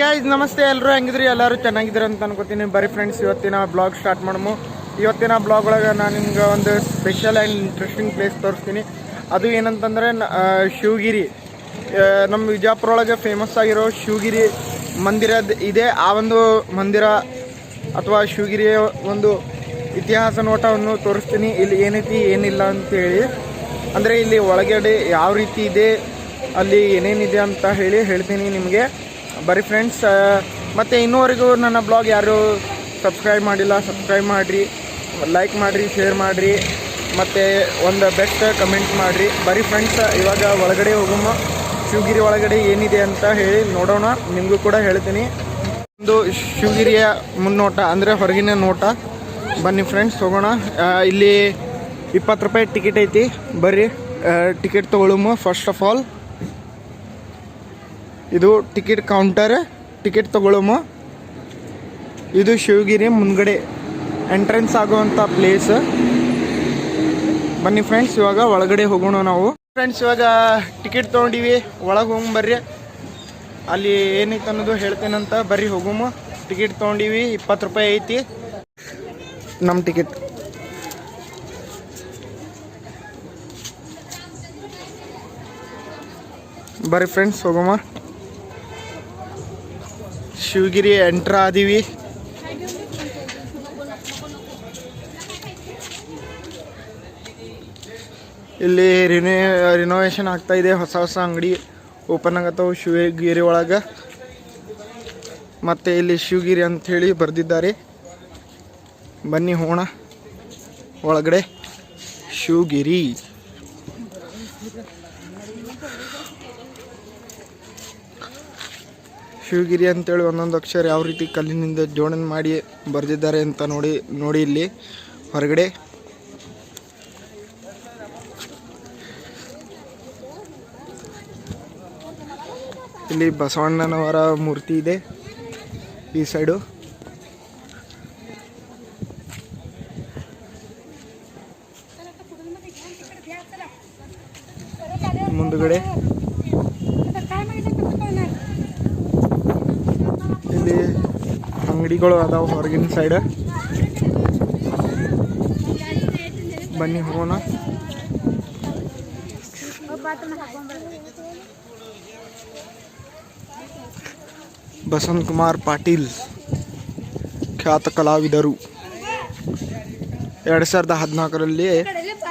Guys ನಮಸ್ತೆ. ಎಲ್ಲರೂ ಹೆಂಗಿದ್ರಿ? ಎಲ್ಲರೂ ಚೆನ್ನಾಗಿದ್ರು ಅಂತ ಅನ್ಕೋತೀನಿ. ಬರೀ ಫ್ರೆಂಡ್ಸ್ ಇವತ್ತಿನ ಬ್ಲಾಗ್ ಸ್ಟಾರ್ಟ್ ಮಾಡಮು. ಇವತ್ತಿನ ಬ್ಲಾಗ್ ಒಳಗೆ ನಾನು ನಿಮ್ಗೆ ಒಂದು ಸ್ಪೆಷಲ್ ಆ್ಯಂಡ್ ಇಂಟ್ರೆಸ್ಟಿಂಗ್ ಪ್ಲೇಸ್ ತೋರಿಸ್ತೀನಿ. ಅದು ಏನಂತಂದರೆ ಶಿವಗಿರಿ. ನಮ್ಮ ವಿಜಾಪುರ ಒಳಗೆ ಫೇಮಸ್ ಆಗಿರೋ ಶಿವಗಿರಿ ಮಂದಿರದ ಇದೆ. ಆ ಒಂದು ಮಂದಿರ ಅಥವಾ ಶಿವಗಿರಿಯ ಒಂದು ಇತಿಹಾಸ ನೋಟವನ್ನು ತೋರಿಸ್ತೀನಿ. ಇಲ್ಲಿ ಏನೈತಿ ಏನಿಲ್ಲ ಅಂತೇಳಿ ಅಂದರೆ ಇಲ್ಲಿ ಒಳಗಡೆ ಯಾವ ರೀತಿ ಇದೆ, ಅಲ್ಲಿ ಏನೇನಿದೆ ಅಂತ ಹೇಳಿ ಹೇಳ್ತೀನಿ ನಿಮಗೆ. ಬರೀ ಫ್ರೆಂಡ್ಸ್ ಮತ್ತು ಇನ್ನೂವರೆಗೂ ನನ್ನ ಬ್ಲಾಗ್ ಯಾರು ಸಬ್ಸ್ಕ್ರೈಬ್ ಮಾಡಿಲ್ಲ ಸಬ್ಸ್ಕ್ರೈಬ್ ಮಾಡಿರಿ ಲೈಕ್ ಮಾಡಿರಿ ಶೇರ್ ಮಾಡಿರಿ, ಮತ್ತು ಒಂದು ಬೆಸ್ಟ್ ಕಮೆಂಟ್ ಮಾಡಿರಿ. ಬರೀ ಫ್ರೆಂಡ್ಸ್ ಇವಾಗ ಒಳಗಡೆ ಹೋಗುಮ. ಶಿವಗಿರಿ ಒಳಗಡೆ ಏನಿದೆ ಅಂತ ಹೇಳಿ ನೋಡೋಣ. ನಿಮಗೂ ಕೂಡ ಹೇಳ್ತೀನಿ. ಒಂದು ಶಿವಗಿರಿಯ ಮುನ್ನೋಟ, ಅಂದರೆ ಹೊರಗಿನ ನೋಟ. ಬನ್ನಿ ಫ್ರೆಂಡ್ಸ್ ಹೋಗೋಣ. ಇಲ್ಲಿ ಇಪ್ಪತ್ತು ರೂಪಾಯಿ ಟಿಕೆಟ್ ಐತಿ. ಬರ್ರಿ ಟಿಕೆಟ್ ತೊಗೊಳುಮ ಫಸ್ಟ್ ಆಫ್ ಆಲ್ ಇದು ಟಿಕೆಟ್ ಕೌಂಟರ್ ಟಿಕೆಟ್ ತಗೊಳ್ಳೋಮ ಇದು ಶಿವಗಿರಿ ಮುಂದ್ಗಡೆ ಎಂಟ್ರೆನ್ಸ್ ಆಗುವಂಥ ಪ್ಲೇಸ್ ಬನ್ನಿ ಫ್ರೆಂಡ್ಸ್ ಇವಾಗ ಒಳಗಡೆ ಹೋಗೋಣ ನಾವು. ಫ್ರೆಂಡ್ಸ್ ಇವಾಗ ಟಿಕೆಟ್ ತಗೊಂಡಿವಿ. ಒಳಗೆ ಹೋಗಿ ಬರ್ರಿ. ಅಲ್ಲಿ ಏನೈತೆ ಅನ್ನೋದು ಹೇಳ್ತೇನಂತ ಬರ್ರಿ ಹೋಗುಮ. ಟಿಕೆಟ್ ತೊಗೊಂಡಿವಿ, ಇಪ್ಪತ್ತು ರೂಪಾಯಿ ಐತಿ. ನಮ್ಮ ಟಿಕೆಟ್ ಬರ್ರಿ ಫ್ರೆಂಡ್ಸ್ ಹೋಗೋಮ. ಶಿವಗಿರಿ ಎಂಟ್ರ್ ಆದೀವಿ. ಇಲ್ಲಿ ರಿನೋ ರಿನೋವೇಷನ್ ಆಗ್ತಾ ಇದೆ, ಹೊಸ ಹೊಸ ಅಂಗಡಿ ಓಪನ್ ಆಗತ್ತವು ಶಿವಗಿರಿ ಒಳಗೆ. ಮತ್ತು ಇಲ್ಲಿ ಶಿವಗಿರಿ ಅಂಥೇಳಿ ಬರೆದಿದ್ದಾರೆ. ಬನ್ನಿ ಹೋಣ. ಒಳಗಡೆ ಶಿವಗಿರಿ. ಶಿವಗಿರಿ ಅಂತೇಳಿ ಒಂದೊಂದು ಅಕ್ಷರ ಯಾವ ರೀತಿ ಕಲ್ಲಿನಿಂದ ಜೋಡಣೆ ಮಾಡಿ ಬರೆದಿದ್ದಾರೆ ಅಂತ ನೋಡಿ ನೋಡಿ ಇಲ್ಲಿ ಹೊರಗಡೆ. ಇಲ್ಲಿ ಬಸವಣ್ಣನವರ ಮೂರ್ತಿ ಇದೆ ಈ ಸೈಡು ಮುಂದುಗಡೆ ಇಲ್ಲಿ ಅಂಗಡಿಗಳು ಅದಾವ ಹೊರಗಿನ ಸೈಡ್ ಬನ್ನಿ ಹೋಗೋಣ. ಬಸಂತ್ ಕುಮಾರ್ ಪಾಟೀಲ್, ಖ್ಯಾತ ಕಲಾವಿದರು. ಎರಡು ಸಾವಿರದ ಹದಿನಾಲ್ಕರಲ್ಲಿ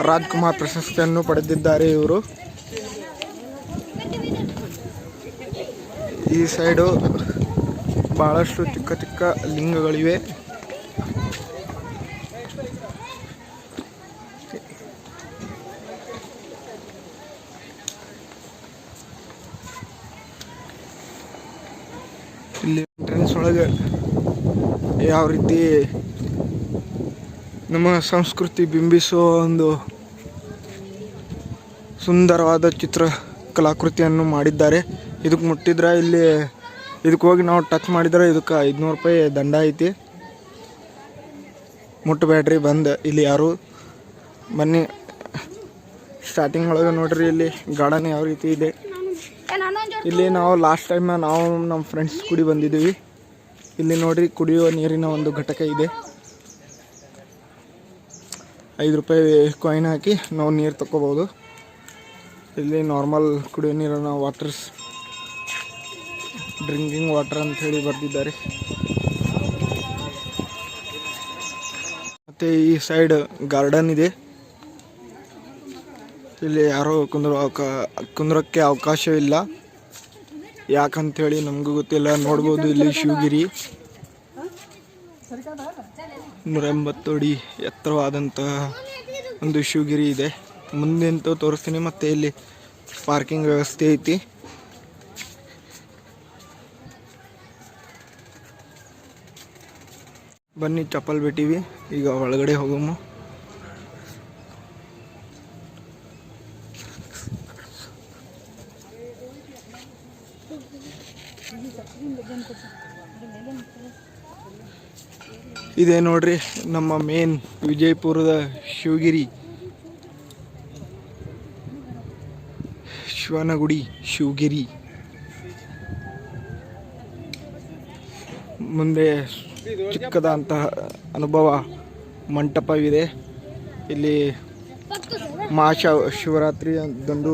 ರಾಜ್ಕುಮಾರ್ ಪ್ರಶಸ್ತಿಯನ್ನು ಪಡೆದಿದ್ದಾರೆ ಇವರು. ಈ ಸೈಡು ಬಹಳಷ್ಟು ಚಿಕ್ಕ ಚಿಕ್ಕ ಲಿಂಗಗಳಿವೆ. ಇಲ್ಲಿ ಎಂಟ್ರೆನ್ಸ್ ಒಳಗೆ ಯಾವ ರೀತಿ ನಮ್ಮ ಸಂಸ್ಕೃತಿ ಬಿಂಬಿಸುವ ಒಂದು ಸುಂದರವಾದ ಚಿತ್ರ ಕಲಾಕೃತಿಯನ್ನು ಮಾಡಿದ್ದಾರೆ. ಇದಕ್ಕೆ ಮುಟ್ಟಿದ್ರೆ ಇಲ್ಲಿ ಇದಕ್ಕೆ ಹೋಗಿ ನಾವು ಟಚ್ ಮಾಡಿದ್ರೆ ಇದಕ್ಕೆ ಐದುನೂರು ರೂಪಾಯಿ ದಂಡ ಐತಿ. ಮುಟ್ಟಬೇಡ್ರಿ ಬಂದು. ಇಲ್ಲಿ ಯಾರು? ಬನ್ನಿ. ಸ್ಟಾರ್ಟಿಂಗ್ ಒಳಗೆ ನೋಡ್ರಿ, ಇಲ್ಲಿ ಗಾರ್ಡನ್ ಯಾವ ರೀತಿ ಇದೆ. ಇಲ್ಲಿ ನಾವು ಲಾಸ್ಟ್ ಟೈಮ್ ನಾವು ನಮ್ಮ ಫ್ರೆಂಡ್ಸ್ ಕುಡಿ ಬಂದಿದ್ದೀವಿ. ಇಲ್ಲಿ ನೋಡ್ರಿ ಕುಡಿಯುವ ನೀರಿನ ಒಂದು ಘಟಕ ಇದೆ. ಐದು ರೂಪಾಯಿ ಕಾಯಿನ್ ಹಾಕಿ ನಾವು ನೀರು ತಗೋಬೋದು ಇಲ್ಲಿ ನಾರ್ಮಲ್ ಕುಡಿಯೋ ನೀರನ್ನು ವಾಟರ್ಸ್ ಡ್ರಿಂಕಿಂಗ್ ವಾಟರ್ ಅಂತ ಹೇಳಿ ಬರೆದಿದ್ದಾರೆ. ಮತ್ತೆ ಈ ಸೈಡ್ ಗಾರ್ಡನ್ ಇದೆ. ಇಲ್ಲಿ ಯಾರೋ ಕುಂದ್ರ ಕುಂದ್ರಕ್ಕೆ ಅವಕಾಶವಿಲ್ಲ ಯಾಕಂತೇಳಿ ನಮಗೂ ಗೊತ್ತಿಲ್ಲ. ನೋಡ್ಬೋದು ಇಲ್ಲಿ ಶಿವಗಿರಿ. ನೂರ ಎಂಬತ್ತು ಅಡಿ ಎತ್ತರವಾದಂತಹ ಒಂದು ಶಿವಗಿರಿ ಇದೆ. ಮುಂದೆ ತೋರಿಸ್ತೀನಿ. ಮತ್ತು ಇಲ್ಲಿ ಪಾರ್ಕಿಂಗ್ ವ್ಯವಸ್ಥೆ ಐತಿ. ಬನ್ನಿ, ಚಪ್ಪಲ್ ಬಿಟ್ಟಿವಿ. ಈಗ ಒಳಗಡೆ ಹೋಗಮ್ಮ ಇದೇ ನೋಡ್ರಿ, ನಮ್ಮ ಮೇನ್ ವಿಜಯಪುರದ ಶಿವಗಿರಿ. ಶಿವನಗುಡಿ ಶಿವಗಿರಿ. ಮುಂದೆ ಚಿಕ್ಕದಂತಹ ಅನುಭವ ಮಂಟಪವಿದೆ. ಇಲ್ಲಿ ಮಹಾಶ ಶಿವರಾತ್ರಿ ಅಂತಂದು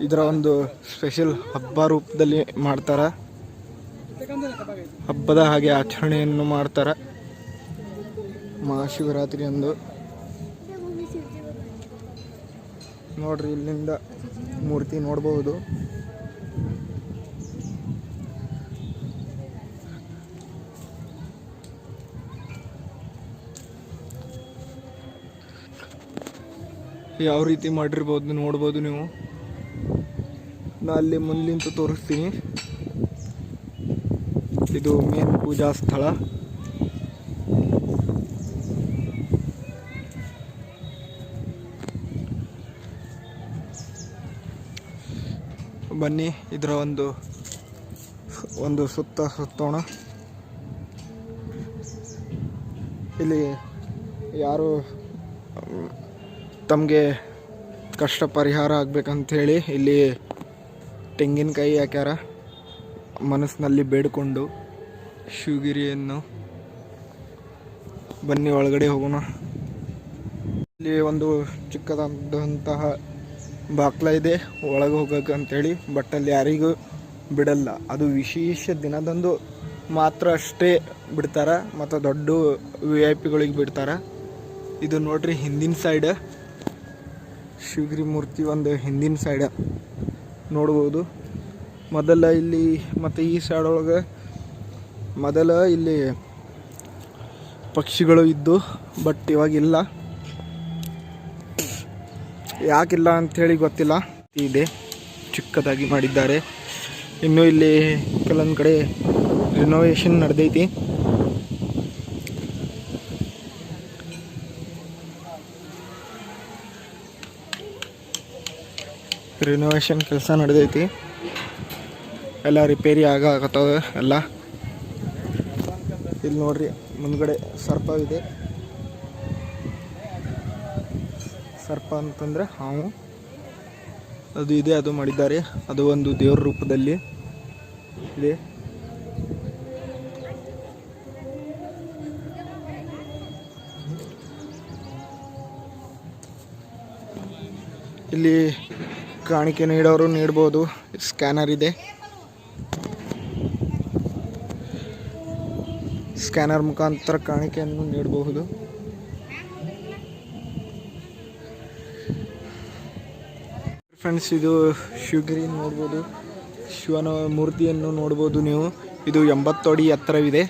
ಇದರ ಒಂದು ಸ್ಪೆಷಲ್ ಹಬ್ಬ ರೂಪದಲ್ಲಿ ಮಾಡ್ತಾರೆ. ಹಬ್ಬದ ಹಾಗೆ ಆಚರಣೆಯನ್ನು ಮಾಡ್ತಾರೆ. ಮಹಾಶಿವರಾತ್ರಿ ಅಂದು. ನೋಡ್ರಿ ಇಲ್ಲಿಂದ ಮೂರ್ತಿ ನೋಡ್ಬೋದು. ಯಾವ ರೀತಿ ಮಾಡಿರ್ಬೋದು ನೋಡ್ಬೋದು ನೀವು. ನಾ ಅಲ್ಲಿ ಮುಂದಿಂತ ತೋರಿಸ್ತೀನಿ. ಇದು ಮೇನ್ ಪೂಜಾ ಸ್ಥಳ. ಬನ್ನಿ, ಇದರ ಒಂದು ಒಂದು ಸುತ್ತ ಸುತ್ತೋಣ. ಇಲ್ಲಿ ಯಾರು ತಮಗೆ ಕಷ್ಟ ಪರಿಹಾರ ಆಗಬೇಕಂಥೇಳಿ ಇಲ್ಲಿ ತೆಂಗಿನಕಾಯಿ ಹಾಕ್ಯಾರ. ಮನಸ್ಸಿನಲ್ಲಿ ಬೇಡಿಕೊಂಡು ಶಿವಗಿರಿಯನ್ನು ಬನ್ನಿ ಒಳಗಡೆ ಹೋಗೋಣ. ಇಲ್ಲಿ ಒಂದು ಚಿಕ್ಕದಾದಂತಹ ಬಾಕ್ಲ ಇದೆ, ಒಳಗೆ ಹೋಗಕ್ಕೆ ಅಂತೇಳಿ ಬಟ್ ಅಲ್ಲಿ ಯಾರಿಗೂ ಬಿಡಲ್ಲ. ಅದು ವಿಶೇಷ ದಿನದಂದು ಮಾತ್ರ ಅಷ್ಟೇ ಬಿಡ್ತಾರೆ, ಮತ್ತು ದೊಡ್ಡ ವಿ ಐ ಪಿಗಳಿಗೆ ಬಿಡ್ತಾರೆ. ಇದು ನೋಡ್ರಿ ಹಿಂದಿನ ಸೈಡ್ ಶಿವಗಿರಿ ಮೂರ್ತಿ ಒಂದು ಹಿಂದಿನ ಸೈಡ್ ನೋಡ್ಬೋದು. ಮೊದಲ ಇಲ್ಲಿ ಮತ್ತು ಈ ಸೈಡ್ ಒಳಗೆ ಮೊದಲ ಇಲ್ಲಿ ಪಕ್ಷಿಗಳು ಇದ್ದು ಬಟ್ ಇವಾಗಿಲ್ಲ. ಯಾಕಿಲ್ಲ ಅಂಥೇಳಿ ಗೊತ್ತಿಲ್ಲ. ಇದೆ, ಚಿಕ್ಕದಾಗಿ ಮಾಡಿದ್ದಾರೆ. ಇನ್ನು ಇಲ್ಲಿ ಕೆಲವೊಂದು ಕಡೆ ರಿನೋವೇಷನ್ ನಡೆದೈತಿ. ರಿನೋವೇಷನ್ ಕೆಲಸ ನಡೆದೈತಿ. ಎಲ್ಲ ರಿಪೇರಿ ಆಗತ್ತವ ಎಲ್ಲ. ಇಲ್ಲಿ ನೋಡ್ರಿ ಮುಂದ್ಗಡೆ ಸರ್ಪವಿದೆ. ಸರ್ಪ ಅಂತಂದ್ರೆ ಹಾವು. ಅದು ಇದೆ, ಅದು ಮಾಡಿದ್ದಾರೆ. ಅದು ಒಂದು ದೇವ್ರ ರೂಪದಲ್ಲಿ ಇದೆ. ಇಲ್ಲಿ ಕಾಣಿಕೆ ನೀಡೋರು ನೀಡ್ಬೋದು. ಸ್ಕ್ಯಾನರ್ ಇದೆ. ಸ್ಕ್ಯಾನರ್ ಮುಖಾಂತರ ಕಾಣಿಕೆಯನ್ನು ನೀಡಬಹುದು. ಫ್ರೆಂಡ್ಸ್, ಇದು ಶಿವಗಿರಿ ನೋಡ್ಬೋದು. ಶಿವನ ಮೂರ್ತಿಯನ್ನು ನೋಡ್ಬೋದು ನೀವು. ಇದು ಎಂಬತ್ತು ಅಡಿ ಎತ್ತರವಿದೆ.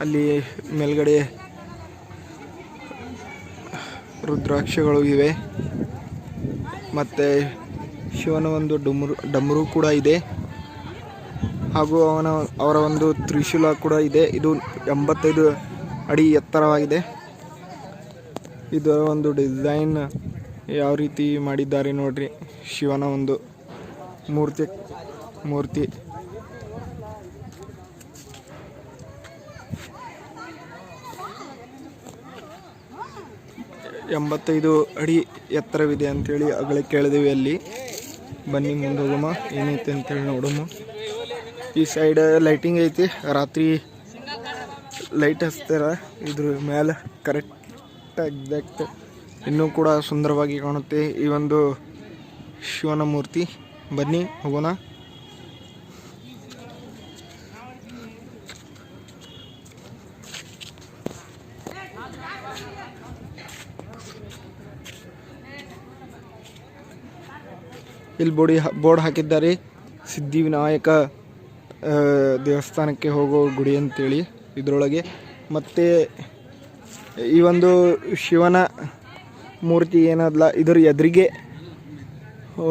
ಅಲ್ಲಿ ಮೇಲ್ಗಡೆ ರುದ್ರಾಕ್ಷಗಳು ಇವೆ. ಮತ್ತು ಶಿವನ ಒಂದು ಡಮರು ಡಮರು ಕೂಡ ಇದೆ. ಹಾಗೂ ಅವನ, ಅವರ ಒಂದು ತ್ರಿಶೂಲ ಕೂಡ ಇದೆ. ಇದು ಎಂಬತ್ತೈದು ಅಡಿ ಎತ್ತರವಾಗಿದೆ. ಇದರ ಒಂದು ಡಿಸೈನ್ ಯಾವ ರೀತಿ ಮಾಡಿದ್ದಾರೆ ನೋಡ್ರಿ. ಶಿವನ ಒಂದು ಮೂರ್ತಿ ಮೂರ್ತಿ. ಎಂಬತ್ತೈದು ಅಡಿ ಎತ್ತರವಿದೆ ಅಂತೇಳಿ ಅಗಳೆ ಕೇಳಿದೀವಿ ಅಲ್ಲಿ. ಬನ್ನಿ ಮುಂದೆ ಹೋಗಮ್ಮ ಏನೈತೆ ಅಂತೇಳಿ ನೋಡಮ್ಮ ಈ ಸೈಡ್ ಲೈಟಿಂಗ್ ಐತಿ, ರಾತ್ರಿ ಲೈಟ್ ಹಚ್ತಾರ, ಇದ್ರ ಮೇಲೆ ಕರೆಕ್ಟ್ ಎಕ್ಸಾಕ್ಟ್ ಇನ್ನೂ ಕೂಡ ಸುಂದರವಾಗಿ ಕಾಣುತ್ತೆ ಈ ಒಂದು ಶಿವನ ಮೂರ್ತಿ. ಬನ್ನಿ ಹೋಗೋಣ. ಇಲ್ಲಿ ಬೋಡಿ ಬೋರ್ಡ್ ಹಾಕಿದ್ದಾರೆ. ಸಿದ್ಧಿವಿನಾಯಕ ವಿನಾಯಕ ದೇವಸ್ಥಾನಕ್ಕೆ ಹೋಗೋ ಗುಡಿ ಅಂತೇಳಿ ಇದರೊಳಗೆ. ಮತ್ತು ಈ ಒಂದು ಶಿವನ ಮೂರ್ತಿ ಏನದಲ್ಲ ಇದರ ಎದುರಿಗೆ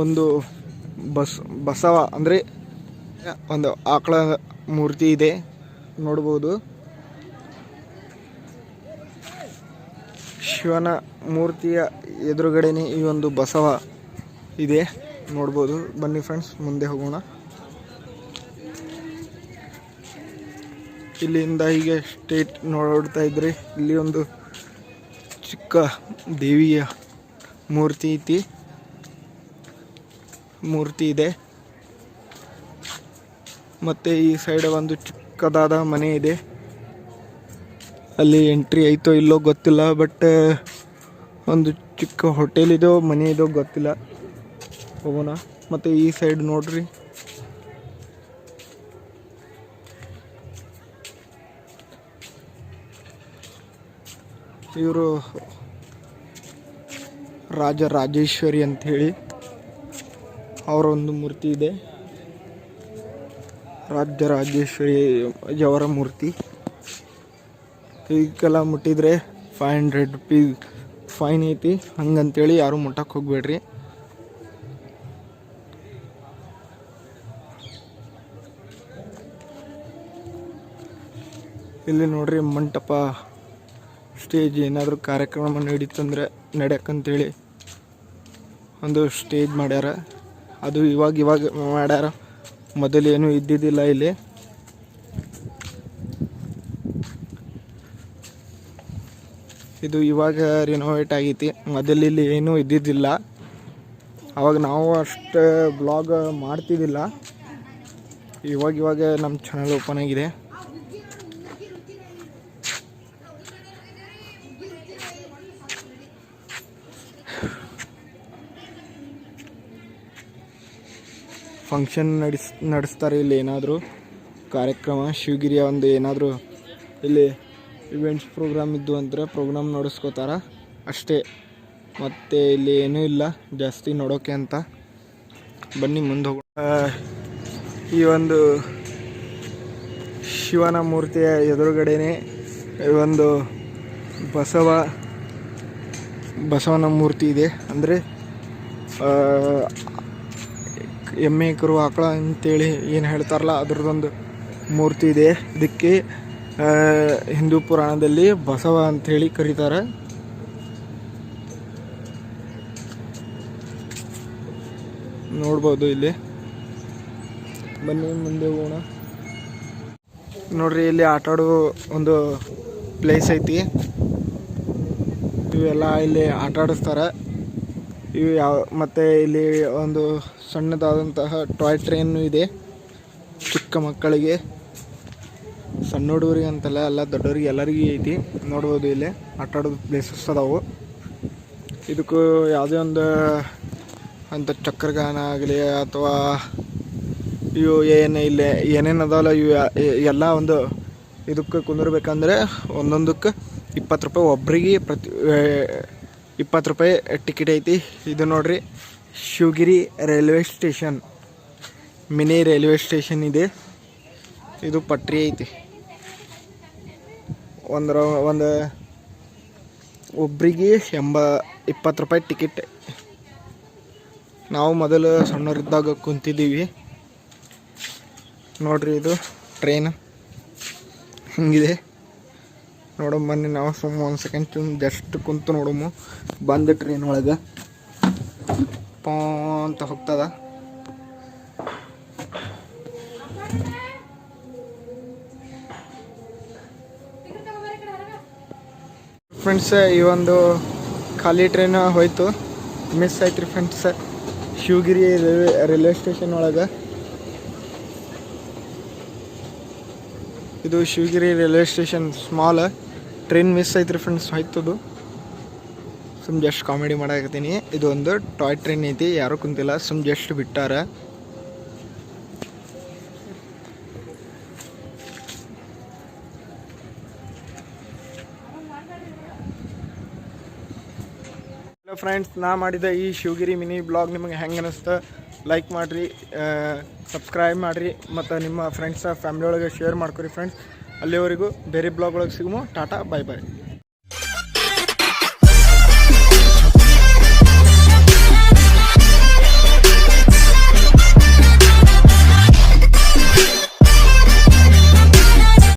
ಒಂದು ಬಸ್, ಬಸವ ಅಂದರೆ ಒಂದು ಆಕಳ ಮೂರ್ತಿ ಇದೆ. ನೋಡ್ಬೋದು. ಶಿವನ ಮೂರ್ತಿಯ ಎದುರುಗಡೆನೇ ಈ ಒಂದು ಬಸವ ಇದೆ. ನೋಡ್ಬೋದು. ಬನ್ನಿ ಫ್ರೆಂಡ್ಸ್ ಮುಂದೆ ಹೋಗೋಣ. ಇಲ್ಲಿಂದ ಹೀಗೆ ಸ್ಟೇಟ್ ನೋಡ್ತಾ ಇದ್ರಿ. ಇಲ್ಲಿ ಒಂದು ಚಿಕ್ಕ ದೇವಿಯ ಮೂರ್ತಿ ಐತಿ. ಮೂರ್ತಿ ಇದೆ. ಮತ್ತೆ ಈ ಸೈಡ್ ಒಂದು ಚಿಕ್ಕದಾದ ಮನೆ ಇದೆ. ಅಲ್ಲಿ ಎಂಟ್ರಿ ಐತೋ ಇಲ್ಲೋ ಗೊತ್ತಿಲ್ಲ ಬಟ್ ಒಂದು ಚಿಕ್ಕ ಹೋಟೆಲ್ ಇದೋ ಮನೆ ಇದೋ ಗೊತ್ತಿಲ್ಲ. ಹೋಗೋಣ ಮತ್ತು ಈ ಸೈಡ್ ನೋಡ್ರಿ. ಇವರು ರಾಜ ರಾಜೇಶ್ವರಿ ಅಂಥೇಳಿ ಹೇಳಿ ಅವರ ಒಂದು ಮೂರ್ತಿ ಇದೆ. ರಾಜ್ಯ ರಾಜೇಶ್ವರಿ ಅವರ ಮೂರ್ತಿ. ಈಗೆಲ್ಲ ಮುಟ್ಟಿದರೆ ಫೈವ್ ಹಂಡ್ರೆಡ್ ರುಪೀಸ್ ಫೈನ್ ಐತಿ. ಹಂಗಂತೇಳಿ ಯಾರು ಮುಟ್ಟಕ್ಕೆ ಹೋಗ್ಬೇಡ್ರಿ. ಇಲ್ಲಿ ನೋಡ್ರಿ ಮಂಟಪ ಸ್ಟೇಜ್ ಏನಾದರೂ ಕಾರ್ಯಕ್ರಮ ನಡೀತಂದ್ರೆ ನಡೆಯಕ್ಕಂತೇಳಿ ಒಂದು ಸ್ಟೇಜ್ ಮಾಡ್ಯಾರ. ಅದು ಇವಾಗ ಇವಾಗ ಮಾಡ್ಯಾರ. ಮೊದಲು ಏನೂ ಇದ್ದಿದ್ದಿಲ್ಲ ಇಲ್ಲಿ. ಇದು ಇವಾಗ ರಿನೋವೇಟ್ ಆಗೈತಿ. ಮೊದಲು ಇಲ್ಲಿ ಏನೂ ಇದ್ದಿದ್ದಿಲ್ಲ. ಅವಾಗ ನಾವು ಅಷ್ಟು ಬ್ಲಾಗ್ ಮಾಡ್ತಿದ್ದಿಲ್ಲ. ಇವಾಗ ಇವಾಗ ನಮ್ಮ ಚಾನಲ್ ಓಪನ್ ಆಗಿದೆ. ಫಂಕ್ಷನ್ ನಡೆಸ್, ನಡೆಸ್ತಾರೆ ಇಲ್ಲಿ ಏನಾದರೂ ಕಾರ್ಯಕ್ರಮ, ಶಿವಗಿರಿಯ ಒಂದು ಏನಾದರೂ ಇಲ್ಲಿ ಇವೆಂಟ್ಸ್ ಪ್ರೋಗ್ರಾಮ್ ಇದ್ದು ಅಂದರೆ ಪ್ರೋಗ್ರಾಮ್ ನಡೆಸ್ಕೋತಾರ. ಅಷ್ಟೇ. ಮತ್ತು ಇಲ್ಲಿ ಏನೂ ಇಲ್ಲ. ಜಾಸ್ತಿ ನೋಡೋಕೆ ಅಂತ. ಬನ್ನಿ ಮುಂದೆ ಹೋಗ ಈ ಒಂದು ಶಿವನ ಮೂರ್ತಿಯ ಎದುರುಗಡೆಯೇ ಈ ಒಂದು ಬಸವ, ಬಸವನ ಮೂರ್ತಿ ಇದೆ. ಅಂದರೆ ಎಮ್ಮೆ, ಕರು, ಆಕಳ ಅಂತೇಳಿ ಏನು ಹೇಳ್ತಾರಲ್ಲ ಅದರದೊಂದು ಮೂರ್ತಿ ಇದೆ. ಇದಕ್ಕೆ ಹಿಂದೂ ಪುರಾಣದಲ್ಲಿ ಬಸವ ಅಂಥೇಳಿ ಕರೀತಾರೆ. ನೋಡ್ಬೋದು ಇಲ್ಲಿ. ಬನ್ನಿ, ಮುಂದೆ ಹೋಗೋಣ. ನೋಡ್ರಿ, ಇಲ್ಲಿ ಆಟ ಆಡೋ ಒಂದು ಪ್ಲೇಸ್ ಐತಿ. ಇವೆಲ್ಲ ಇಲ್ಲಿ ಆಟ ಆಡಿಸ್ತಾರೆ. ಇವು ಯಾವ, ಮತ್ತು ಇಲ್ಲಿ ಒಂದು ಸಣ್ಣದಾದಂತಹ ಟಾಯ್ ಟ್ರೈನು ಇದೆ. ಚಿಕ್ಕ ಮಕ್ಕಳಿಗೆ. ಸಣ್ಣ ಹುಡುಗರಿಗೆ ಅಂತಲ್ಲ, ಎಲ್ಲ ದೊಡ್ಡವ್ರಿಗೆ ಎಲ್ಲರಿಗೂ ಐತಿ. ನೋಡ್ಬೋದು ಇಲ್ಲಿ ಆಟ ಆಡೋದು ಪ್ಲೇಸಸ್ ಅದಾವು. ಇದಕ್ಕೂ ಯಾವುದೇ ಒಂದು, ಅಂತ ಚಕ್ರಗಾನ ಆಗಲಿ ಅಥವಾ ಇವು ಏನು ಇಲ್ಲಿ, ಏನೇನು ಅದಾವಲ್ಲ, ಇವು ಎಲ್ಲ ಒಂದು ಇದಕ್ಕೆ ಕುಂದಿರ್ಬೇಕಂದ್ರೆ ಒಂದೊಂದಕ್ಕೆ ಇಪ್ಪತ್ತು ರೂಪಾಯಿ ಒಬ್ಬರಿಗೆ ಪ್ರತಿ ಇಪ್ಪತ್ತು ರೂಪಾಯಿ ಟಿಕೆಟ್ ಐತಿ. ಇದು ನೋಡ್ರಿ, Shivagiri railway station. Mini railway station ಇದೆ. ಇದು ಪಟ್ರಿ ಐತಿ. ಒಂದರ ಒಂದು ಒಬ್ಬರಿಗೆ ಎಂಬ, ಇಪ್ಪತ್ತು ರೂಪಾಯಿ ಟಿಕೆಟ್ ನಾವು ಮೊದಲು ಸಣ್ಣವರಿದ್ದಾಗ ಕುಂತಿದ್ದೀವಿ. ನೋಡ್ರಿ ಇದು ಟ್ರೈನ್ ಹಿಂಗಿದೆ. ನೋಡಮ್ ಬನ್ನಿ ನಾವು ಸುಮ್ಮ ಒಂದು ಸೆಕೆಂಡ್ ಜಸ್ಟ್ ಕುಂತು ನೋಡಮ್ಮು. ಬಂದ ಟ್ರೈನ್ ಒಳಗೆ. ಪಾ ಅಂತ ಹೋಗ್ತದ. ಫ್ರೆಂಡ್ಸ್ ಈ ಒಂದು ಖಾಲಿ ಟ್ರೈನ್ ಹೋಯ್ತು. ಮಿಸ್ ಆಯ್ತು ರೀ friends Shivagiri railway railway station ಒಳಗೆ. ಇದು Shivagiri railway station small train miss ಐತ್ರಿ ಫ್ರೆಂಡ್ಸ್ ಆಯ್ತದು ಸುಮ್ ಜಸ್ಟ್ ಕಾಮಿಡಿ ಮಾಡಾಕತ್ತೀನಿ. ಇದು ಒಂದು ಟಾಯ್ ಟ್ರೈನ್ ಐತಿ, ಯಾರೂ ಕುಂತಿಲ್ಲ, ಸುಮ್ ಜಸ್ಟ್ ಬಿಟ್ಟಾರ. ಫ್ರೆಂಡ್ಸ್ ನಾ ಮಾಡಿದ ಈ ಶಿವಗಿರಿ ಮಿನಿ ಬ್ಲಾಗ್ ನಿಮಗೆ ಹೆಂಗೆ ಅನಿಸ್ತು? ಲೈಕ್ ಮಾಡಿರಿ ಸಬ್ಸ್ಕ್ರೈಬ್ ಮಾಡಿರಿ, ಮತ್ತು ನಿಮ್ಮ ಫ್ರೆಂಡ್ಸ ಫ್ಯಾಮಿಲಿ ಒಳಗೆ ಶೇರ್ ಮಾಡ್ಕೊರಿ ಫ್ರೆಂಡ್ಸ್ ಅಲ್ಲಿವರೆಗೂ ಬೇರೆ ಬ್ಲಾಗ್ ಒಳಗೆ ಸಿಗುಮೋ ಟಾಟಾ ಬಾಯ್ ಬಾಯ್